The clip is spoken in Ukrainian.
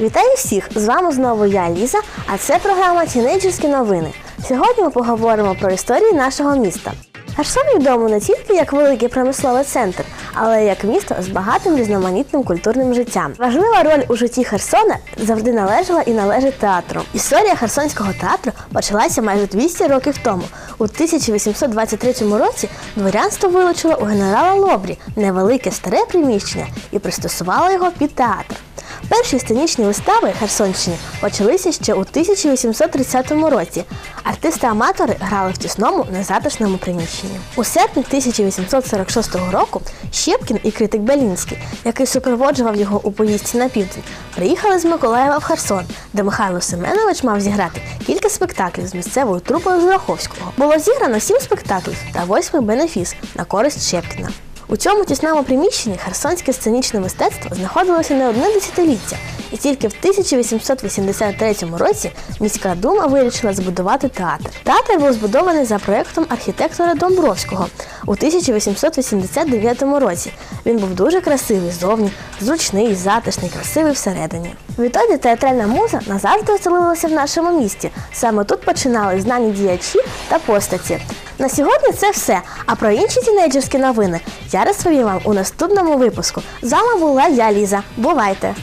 Вітаю всіх! З вами знову я, Ліза, а це програма Тінейджерські новини. Сьогодні ми поговоримо про історію нашого міста. Херсон відомо не тільки як великий промисловий центр, але й як місто з багатим різноманітним культурним життям. Важлива роль у житті Херсона завжди належала і належить театру. Історія Херсонського театру почалася майже 200 років тому. У 1823 році дворянство вилучило у генерала Лобрі невелике старе приміщення і пристосувало його під театр. Перші сценічні вистави Херсонщині почалися ще у 1830 році. Артисти-аматори грали в тісному незатишному приміщенні. У серпні 1846 року Щепкін і критик Белінський, який супроводжував його у поїздці на південь, приїхали з Миколаєва в Херсон, де Михайло Семенович мав зіграти кілька спектаклів з місцевою трупою з Раховського. Було зіграно сім спектаклів та восьмий бенефіс на користь Щепкіна. У цьому тісному приміщенні херсонське сценічне мистецтво знаходилося не одне десятиліття, і тільки в 1883 році міська дума вирішила збудувати театр. Театр був збудований за проєктом архітектора Домбровського у 1889 році. Він був дуже красивий зовні, зручний, затишний, красивий всередині. Відтоді театральна муза назавжди оселилася в нашому місті. Саме тут починали знані діячі та постаті. На сьогодні це все. А про інші тінейджерські новини я розповім вам у наступному випуску. З вами була я, Ліза. Бувайте!